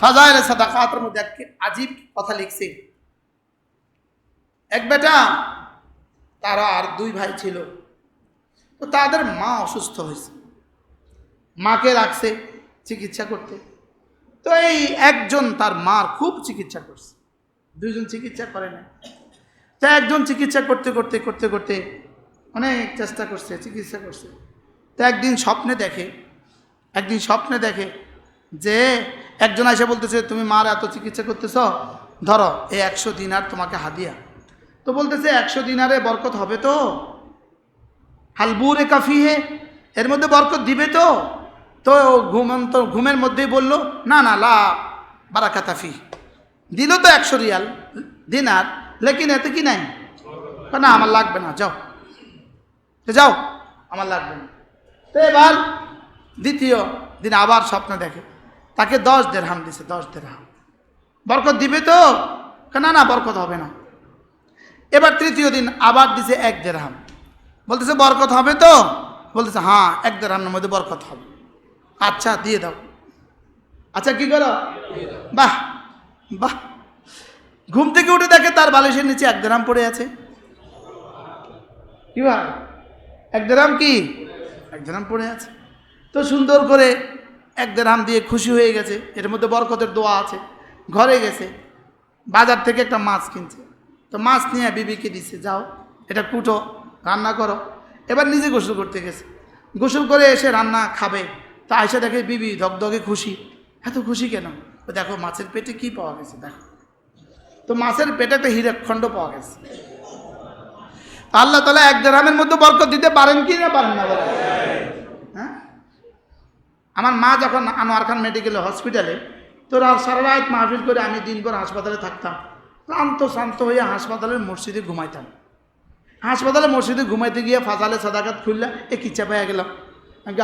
ফাজাইল সাদাকাতের মধ্যে এক আজীব কথা লিখছে। এক বেটা, তারা আর দুই ভাই ছিল। তো তাদের মা অসুস্থ হয়েছে। মাকে রাখছে চিকিৎসা করতে। তো এই একজন তার মার খুব চিকিৎসা করছে। দুইজন চিকিৎসা করে না। তো একজন চিকিৎসা করতে করতে করতে করতে অনেক চেষ্টা করছে, চিকিৎসা করছে। তো একদিন স্বপ্নে দেখে, একদিন স্বপ্নে দেখে যে একজন এসে বলতেছে, তুমি মার এত চিকিৎসা করতেছ? ধরো এই একশো দিনার তোমাকে হাদিয়া। তো বলতেছে, একশো দিনারে বরকত হবে তো? হালবুরে কাফি হে এর মধ্যে বরকত দিবে তো? তো ঘুমন্ত, ঘুমের মধ্যেই বলল, না না, লা বারাকাতাফি দিল তো একশো রিয়াল দিনার, লেকিন এতে কি নাই? না, আমার লাগবে না, যাও। যাও, আমার লাগবে না। তো এবার দ্বিতীয় দিন আবার স্বপ্ন দেখে। তাকে দশ দেড়হাম দিছে, দশ দেড়হাম। বরকত দিবে তো? না না, বরকত হবে না। এবার তৃতীয় দিন আবার দিছে এক দেড়হাম। বলতেছে, বরকত হবে তো? বলতেছে হ্যাঁ এক দেড়হামের মধ্যে বরকত হবে। আচ্ছা দিয়ে দাও। আচ্ছা কি করো? বাহ বাহ। ঘুম থেকে উঠে দেখে তার বালিশের নিচে এক দেড়হাম পড়ে আছে। কি ভাই? এক দেড়হাম কি? এক দেড়হাম পড়ে আছে। তো সুন্দর করে এক দেড়হাম দিয়ে খুশি হয়ে গেছে। এর মধ্যে বরকতের দোয়া আছে। ঘরে গেছে। বাজার থেকে একটা মাছ কিনছে। তো মাছ নিয়ে বিবিকে দিছে, যাও, এটা কুটো, রান্না করো। এবার নিজে গোসল করতে গেছে। গোসল করে এসে রান্না খাবে। তা এসে দেখে বিবি ধকধকে খুশি। এত খুশি কেন? দেখো, মাছের পেটে কি পাওয়া গেছে, দেখো। তো মাছের পেটে একটা হীরকখণ্ড পাওয়া গেছে। আল্লাহ তালা এক দেড়হামের মধ্যে বরকত দিতে পারেন কি না পারেন না বলেন আমার মা যখন আনোয়ার খান মেডিকেল হসপিটালে, তো সারা রাত মাহফিল করে আমি দিনভর হাসপাতালে থাকতাম। ক্লান্ত, শান্ত হয়ে হাসপাতালের মসজিদে ঘুমাইতাম। হাসপাতালে মসজিদে ঘুমাইতে গিয়ে ফাজালে সাদাকাত খুললে এ কিচ্ছা পেয়ে গেলাম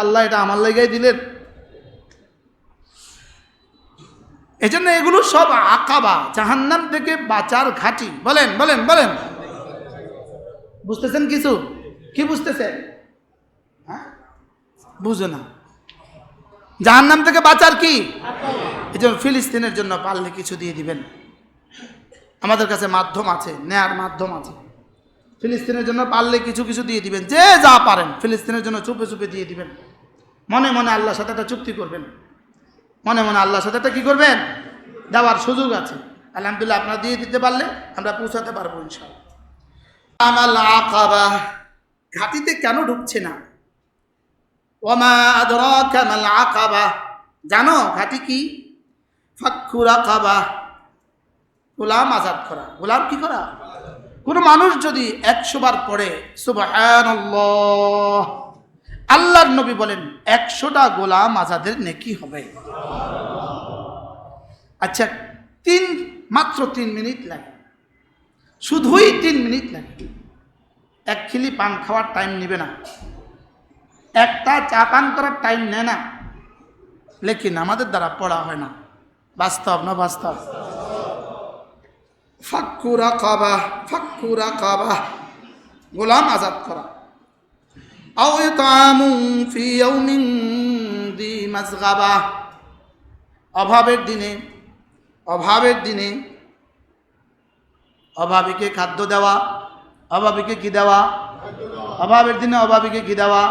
আল্লাহ, এটা আমার লেগেই দিলেন। এই জন্য এগুলো সব আকাবা, জাহান্নাম থেকে বাঁচার ঘাটি। বলেন বলেন বলেন। বুঝতেছেন কিছু? কি বুঝতেছেন হ্যাঁ? বুঝো না। জাহান্নাম থেকে বাঁচার কি? এই জন্য ফিলিস্তিনের জন্য পারলে কিছু দিয়ে দিবেন। আমাদের কাছে মাধ্যম আছে, নেয়ার মাধ্যম আছে। ফিলিস্তিনের জন্য পারলে কিছু কিছু দিয়ে দিবেন। যে যা পারেন, ফিলিস্তিনের জন্য চুপে চুপে দিয়ে দিবেন। মনে মনে আল্লাহর সাথে একটা চুক্তি করবেন। মনে মনে আল্লাহর সাথে একটা কী করবেন? দেওয়ার সুযোগ আছে। আলহামদুলিল্লাহ, আপনারা দিয়ে দিতে পারলে আমরা পৌঁছাতে পারব ইনশাল্লাহ ঘাটিতে কেন ঢুকছে না? ওমা আদরাকা মাল আকাবা। জানো ঘাটি কি? আকাবা গোলাম আজাদ করা। গোলাম কি করা? কোনো মানুষ যদি একশো বার পড়ে, সুবহানাল্লাহ, আল্লাহর নবী বলেন, একশোটা গোলাম আজাদের নেকি হবে। আচ্ছা তিন, মাত্র তিন মিনিট লাগে। শুধুই তিন মিনিট লাগে। এক খিলি পান খাওয়ার টাইম নেবে না। একটা চা পান করার টাইম নেয় না। লেকিন আমাদের দ্বারা পড়া হয় না। বাস্তব না বাস্তব? ফাক্কুরা কাবা ফাক্কুরা কাবা গোলাম আজাদ করা। অভাবের দিনে অভাবের দিনে অভাবীকে খাদ্য দেওয়া, অভাবীকে কি দেওয়া? অভাবের দিনে অভাবীকে কি দেওয়া?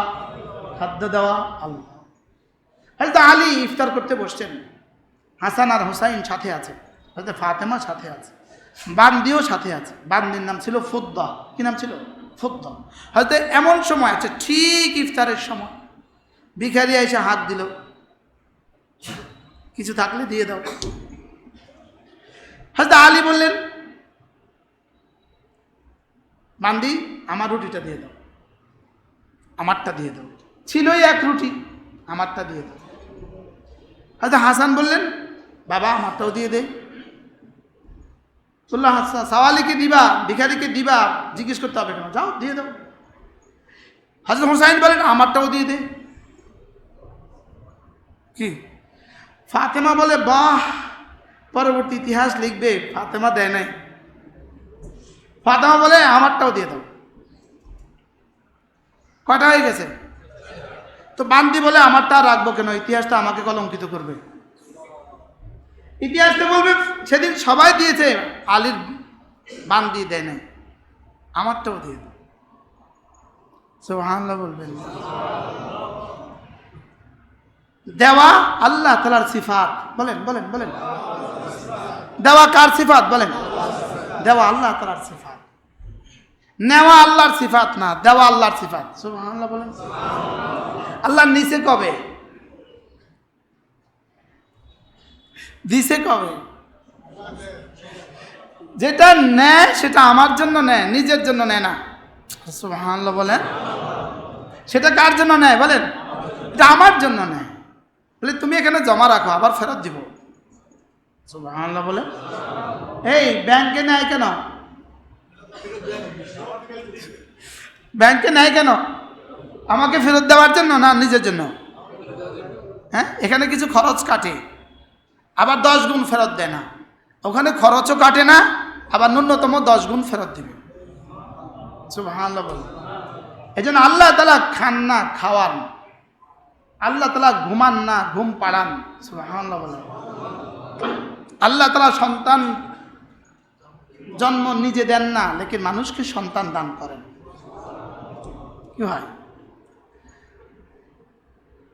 খাদ্য দেওয়া, আল্লাহ। হয়তো আলী ইফতার করতে বসছেন। হাসান আর হুসাইন সাথে আছে। হয়তো ফাতেমা সাথে আছে। বান্দিও সাথে আছে। বান্দির নাম ছিল ফুদ্দা। কি নাম ছিল? ফুদ্দা। হয়তো এমন সময় আছে, ঠিক ইফতারের সময়। ভিখারি এসে হাত দিল। কিছু থাকলে দিয়ে দাও। হয়তো আলী বললেন, বান্দি, আমার রুটিটা দিয়ে দাও। আমারটা দিয়ে দাও। ছিলই এক রুটি, আমারটা দিয়ে দাও। হয়তো হাসান বললেন, বাবা, আমারটাও দিয়ে দে। বলল হাসান সাওয়ালিকে দিবা, ভিখারিকে দিবা, জিজ্ঞেস করতে হবে কেন? যাও, দিয়ে দাও। হাজরত হোসাইন বলেন, আমারটাও দিয়ে দে। কি? ফাতেমা বলে, বাহ, পরবর্তী ইতিহাস লিখবে, ফাতেমা দেয় নাই। ফাতেমা বলে, আমারটাও দিয়ে দাও। কটা হয়ে গেছে? তো বান্দি বলে আমারটা রাখব কেন? ইতিহাসটা আমাকে কলঙ্কিত করবে। ইতিহাসটা বলবে, সেদিন সবাই দিয়েছে। আলীর বান দিয়ে নাই। আমারটাও দিয়ে দেয়। বলবেন। দেওয়া আল্লাহ তালার সিফাত। বলেন বলেন বলেন। দেওয়া কার সিফাত? বলেন। দেওয়া আল্লাহ তালার সিফাত। নেওয়া আল্লাহর সিফাত না, দেওয়া আল্লাহর সিফাত। সুবহানাল্লাহ বলেন। আল্লাহর নিচে কবে? দিছে কবে? যেটা নেয়, সেটা আমার জন্য নেয়, নিজের জন্য নেয় না। সুবহানাল্লাহ বলেন। সেটা কার জন্য নেয় বলেন? এটা আমার জন্য নেয়। বলে, তুমি এখানে জমা রাখো, আবার ফেরত দিব। সুবহানাল্লাহ বলে এই, ব্যাংকে নেয় কেন? ব্যাংকে নেয় কেন? আমাকে ফেরত দেওয়ার জন্য না নিজের জন্য? হ্যাঁ? এখানে কিছু খরচ কাটে। আবার দশ গুণ ফেরত দেয় না। ওখানে খরচও কাটে না, আবার ন্যূনতম দশ গুণ ফেরত দেবে। এই জন্য আল্লাহ তালা খান না, খাওয়ান। আল্লাহ তালা ঘুমান না, ঘুম পাড়ান। আল্লাহ তালা সন্তান জন্ম নিজে দেন না, লেকিন মানুষকে সন্তান দান করেন। কি হয়?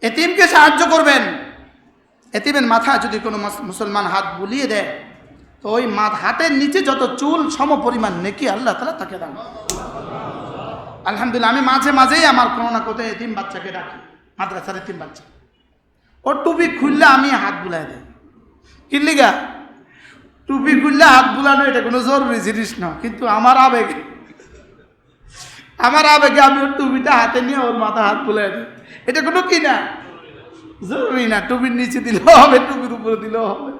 এতিমকে সাহায্য করবেন। এতিমের মাথায় যদি কোনো মুসলমান হাত বুলিয়ে দেয়, তো ওই মাথ, হাতের নিচে যত চুল সম পরিমাণ নেকি আল্লাহ তালা তাকে দান আলহামদুলিল্লাহ, আমি মাঝে মাঝেই আমার কোনো না কোথায় এতিম বাচ্চাকে ডাকি, মাদ্রাসার এতিম বাচ্চা। ওর টুপি খুললে আমি হাত বুলাই দেয় কিনলিগা? টুপি খুললে হাত বুলানো, এটা কোনো জরুরি জিনিস না, কিন্তু আমার আবেগে আমার আবেগে আমি ওর টুপিটা হাতে নিয়ে ওর মাথা হাত বুলাই দিই। এটা কোনো কি না? জরুরি না টুপির নিচে দিলেও হবে, টুপির উপরে দিলেও হবে।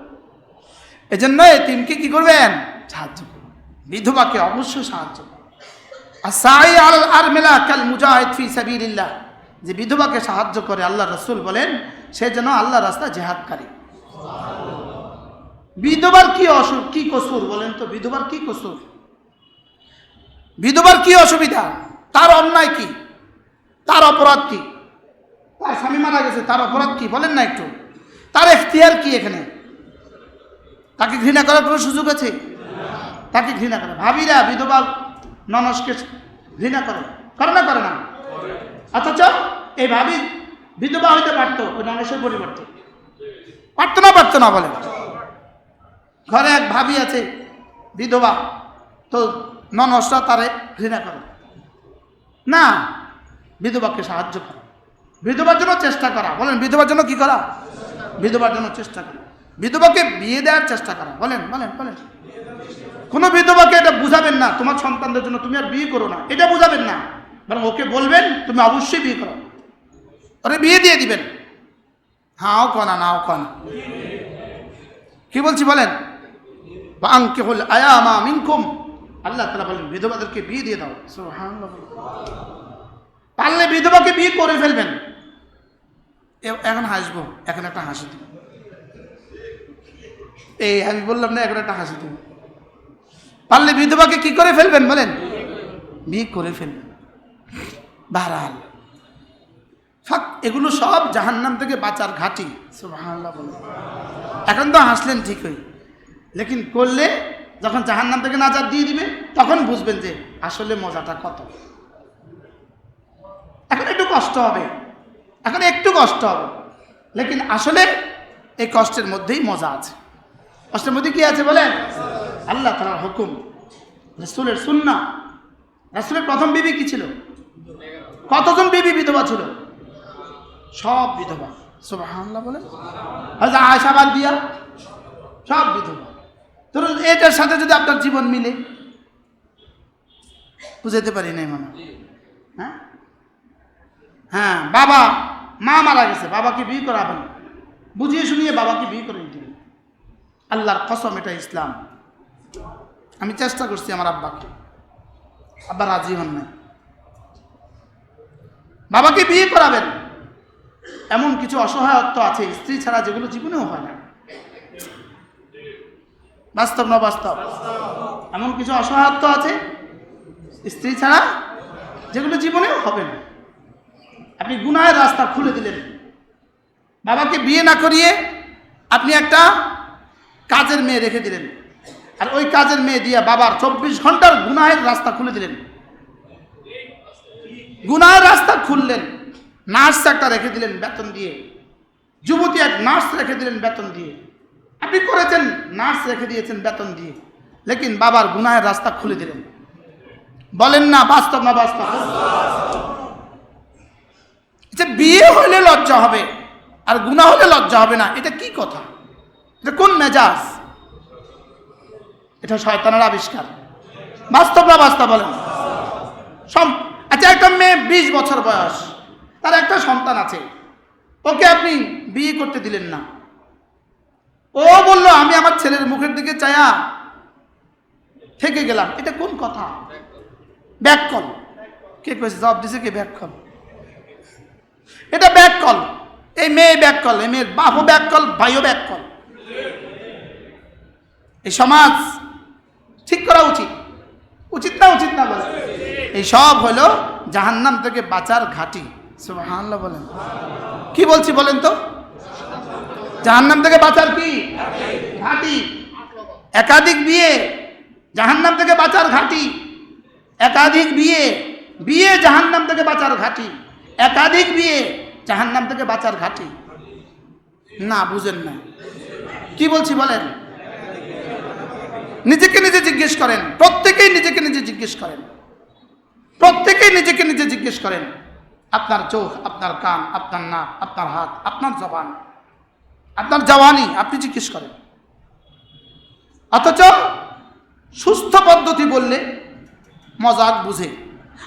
এই জন্য এতিমকে কি করবেন? সাহায্য করবেন বিধবাকে অবশ্যই সাহায্য করবেন আর সাই আল আর মেলা কাল মুজাহিদ ফি সাবিলিল্লাহ। যে বিধবাকে সাহায্য করে, আল্লাহ রসুল বলেন, সে যেন আল্লাহ রাস্তা জেহাদকারী। বিধবার কি অসুখ কি কসুর বলেন তো? বিধবার কি কসুর? বিধবার কি অসুবিধা? তার অন্যায় কি? তার অপরাধ কি? তার স্বামী মারা গেছে, তার অপরাধ কি? বলেন না একটু। তার এখতিয়ার কি এখানে? তাকে ঘৃণা করার কোনো সুযোগ আছে? তাকে ঘৃণা করে। ভাবিরা, বিধবা ননসকে ঘৃণা করে। করে না করে না? অথচ এই ভাবি বিধবা হইতে পারতো, ওই ননসের পরিবর্তে। পারতো না পারতো না বলে। ঘরে এক ভাবি আছে, বিধবা। তো ননসরা তারে ঘৃণা করে। না, বিধবাকে সাহায্য করা। বিধবার জন্য চেষ্টা করা। বলেন, বিধবার জন্য কি করা? বিধবার জন্য চেষ্টা করা। বিধবাকে বিয়ে দেওয়ার চেষ্টা করা। বলেন বলেন বলেন। কোনো বিধবাকে এটা বুঝাবেন না, তোমার সন্তানদের জন্য। তুমি আর বিয়ে করো না। এটা বুঝাবেন না। বরং ওকে বলবেন, তুমি অবশ্যই বিয়ে করো। ওরে বিয়ে দিয়ে দিবেন। হ্যাঁ হাও কনা, নাও কনা। কি বলছি বলেন? আঙ্কে হল আয়ামা মিনকুম। আল্লাহ তালা বলেন বিধবাদেরকে বিয়ে দিয়ে দাও। পারলে বিধবাকে বিয়ে করে ফেলবেন। এখন হাসবো এখন একটা হাসি দিব এই আমি বললাম না এখন একটা হাসি দিব পারলে বিধবাকে কি করে ফেলবেন বলেন? বিয়ে করে ফেলবেন। বাহাল ফাক এগুলো সব জাহান্নাম থেকে বাঁচার ঘাটি। এখন তো হাসলেন ঠিকই। লেকিন করলে যখন জাহান্নাম থেকে নাজার দিয়ে দিবে, তখন বুঝবেন যে আসলে মজাটা কত। এখন একটু কষ্ট হবে। এখন একটু কষ্ট হবে। লেকিন আসলে এই কষ্টের মধ্যেই মজা আছে। কষ্টের মধ্যে কি আছে বলেন? আল্লাহ তালার হুকুম, রসুলের সুন্না রসুলের প্রথম বিবি কি ছিল? কতজন বিবি বিধবা ছিল? সব বিধবা। বলেন। হয়তো আশাবাদ দিয়া সব বিধবা। ধরুন এটার সাথে যদি আপনার জীবন মিলে বুঝাতে পারি নাই মামা। হ্যাঁ? হ্যাঁ বাবা মা মারা গেছে বাবাকে বিয়ে করাবেন। বুঝিয়ে শুনিয়ে বাবাকে বিয়ে করে দিবেন। আল্লাহর কসম এটা ইসলাম। আমি চেষ্টা করছি আমার আব্বাকে। আব্বা রাজি হন নাই। বাবাকে বিয়ে করাবেন। এমন কিছু অসহায়ত্ব আছে স্ত্রী ছাড়া যেগুলো জীবনেও হয় না। বাস্তব না বাস্তব? এমন কিছু অসহায়ত্ব আছে? স্ত্রী ছাড়া যেগুলো জীবনেও হবে না। আপনি গুনাহের রাস্তা খুলে দিলেন। বাবাকে বিয়ে না করিয়ে আপনি একটা কাজের মেয়ে রেখে দিলেন। আর ওই কাজের মেয়ে দিয়ে বাবার চব্বিশ ঘণ্টার গুনাহের রাস্তা খুলে দিলেন। গুনাহের রাস্তা খুললেন। নার্স একটা রেখে দিলেন বেতন দিয়ে। যুবতী এক নার্স রেখে দিলেন বেতন দিয়ে। আপনি করেছেন, নার্স রেখে দিয়েছেন বেতন দিয়ে। লেকিন বাবার গুনাহের রাস্তা খুলে দিলেন। বলেন না, বাস্তব না বাস্তব? যে বিয়ে হলে লজ্জা হবে, আর গুণা হলে লজ্জা হবে না, এটা কি কথা? এটা কোন মেজাজ? এটা শয়তানের আবিষ্কার। বাস্তব না বাস্তব বলেন? সম- আচ্ছা একটা মেয়ে বিশ বছর বয়স, তার একটা সন্তান আছে। ওকে আপনি বিয়ে করতে দিলেন না। ও বলল, আমি আমার ছেলের মুখের দিকে চায়া থেকে গেলাম। এটা কোন কথা? Back call. কে কয়েছে জবাব দিছে কে? Back call. এটা ব্যাক কল। এই মেয়ে ব্যাক কল, এই মেয়ের বাপও ব্যাক কল, ভাইও ব্যাক কল। এই সমাজ ঠিক করা উচিত। উচিত না উচিত না বলে। এই সব হলো জাহান্নাম থেকে বাঁচার ঘাটি। সুবহানাল্লাহ বলেন। কি বলছি বলেন তো? জাহান্নাম থেকে বাঁচার কি? ঘাটি। একাধিক বিয়ে, জাহান্নাম থেকে বাঁচার ঘাটি। একাধিক বিয়ে বিয়ে জাহান্নাম থেকে বাঁচার ঘাটি। একাধিক বিয়ে, জাহান্নাম থেকে বাঁচার ঘাটি। না, বুঝেন না। কি বলছি বলেন? নিজেকে নিজে জিজ্ঞেস করেন। প্রত্যেকেই নিজেকে নিজে জিজ্ঞেস করেন। প্রত্যেকেই নিজেকে নিজে জিজ্ঞেস করেন। আপনার চোখ, আপনার কান, আপনার নাক, আপনার হাত, আপনার জবান। আপনার জওয়ানি, আপনি জিজ্ঞেস করেন। অথচ সুস্থ পদ্ধতি বললে মজাক বুঝে,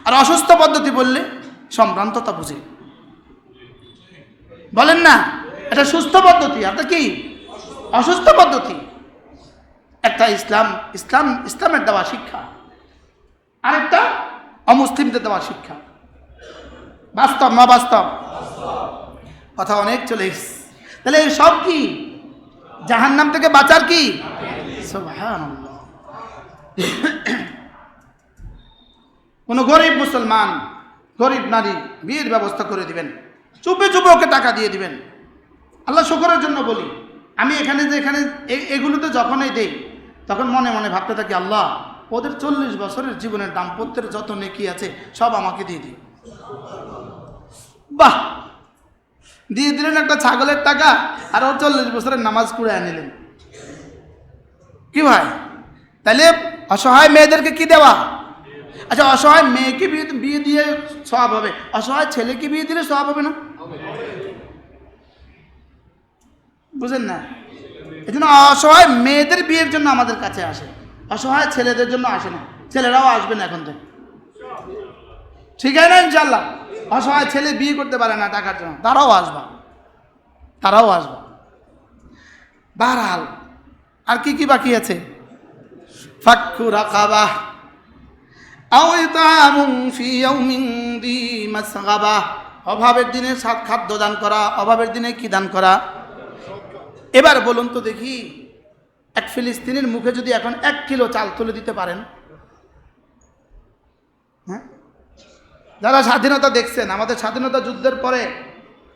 আর অসুস্থ পদ্ধতি বললে সম্ভ্রান্ততা বুঝে। বলেন না, এটা সুস্থ পদ্ধতি, আর কি? অসুস্থ পদ্ধতি। একটা ইসলাম ইসলাম, ইসলামের দেওয়া শিক্ষা। আরেকটা, অমুসলিমদের দেওয়া শিক্ষা। বাস্তব না বাস্তব কথা অনেক চলে এসছে। তাহলে এই সব কি? জাহান্নাম থেকে বাঁচার কি? কোনো গরিব মুসলমান, গরিব নারী বিয়ের ব্যবস্থা করে দিবেন, চুপে চুপে ওকে টাকা দিয়ে দিবেন। আল্লাহ শুকরের জন্য বলি, আমি এখানে যে এখানে এগুলোতে যখনই দেই, তখন মনে মনে ভাবতে থাকি, আল্লাহ, ওদের চল্লিশ বছরের জীবনের দাম্পত্যের যত নেকি আছে, সব আমাকে দিয়ে দিই বাহ! দিয়ে দিলেন একটা ছাগলের টাকা আর ওর চল্লিশ বছরের নামাজ কুড়ে আনিলেন। কি ভাই? তাহলে অসহায় মেয়েদেরকে কি দেওয়া? আচ্ছা অসহায় মেয়েকে বিয়ে বিয়ে দিয়ে সব হবে। অসহায় ছেলেকে বিয়ে দিলে সব হবে না? বুঝেন না? এই জন্য অসহায় মেয়েদের বিয়ের জন্য আমাদের কাছে আসে। অসহায় ছেলেদের জন্য আসে না। ছেলেরাও আসবে না এখন থেকে। ঠিক আছে না ইনশাল্লাহ অসহায় ছেলে বিয়ে করতে পারে না টাকার জন্য। তারাও আসবা। তারাও আসবা। বারহাল আর কি কি বাকি আছে? রাকাবাহ আও ইতামুন ফি ইয়াউমিন দি মাসগাবা। অভাবের দিনে সাত খাদ্য দান করা অভাবের দিনে কি দান করা? এবার বলুন তো দেখি এক ফিলিস্তিনির মুখে যদি এখন এক কিলো চাল তুলে দিতে পারেন যারা স্বাধীনতা দেখছেন, আমাদের স্বাধীনতা যুদ্ধের পরে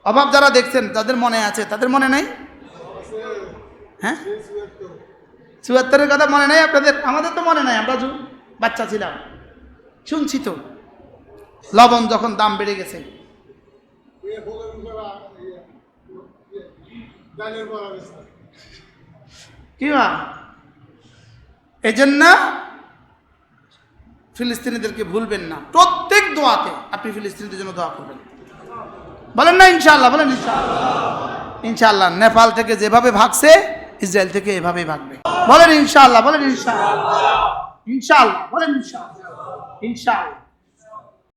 অভাব যারা দেখছেন, তাদের মনে আছে? তাদের মনে নাই? হ্যাঁ? চুয়াত্তরের কথা মনে নাই আপনাদের? আমাদের তো মনে নাই, আমরা বাচ্চা ছিলাম। শুনছি তো। লবণ যখন দাম বেড়ে গেছে। কি বা এই জন্য ফিলিস্তিনিদেরকে ভুলবেন না। প্রত্যেক দোয়াতে আপনি ফিলিস্তিনিদের জন্য দোয়া করবেন। বলেন না ইনশাল্লাহ বলেন ইনশাল্লাহ নেপাল থেকে যেভাবে ভাগছে, ইসরায়েল থেকে এভাবেই ভাগবে। বলেন ইনশাল্লাহ বলেন ইনশাআল্লাহ। ইনশাল্লাহ বলেন ইনশাল্লাহ ইনশাআল্লাহ।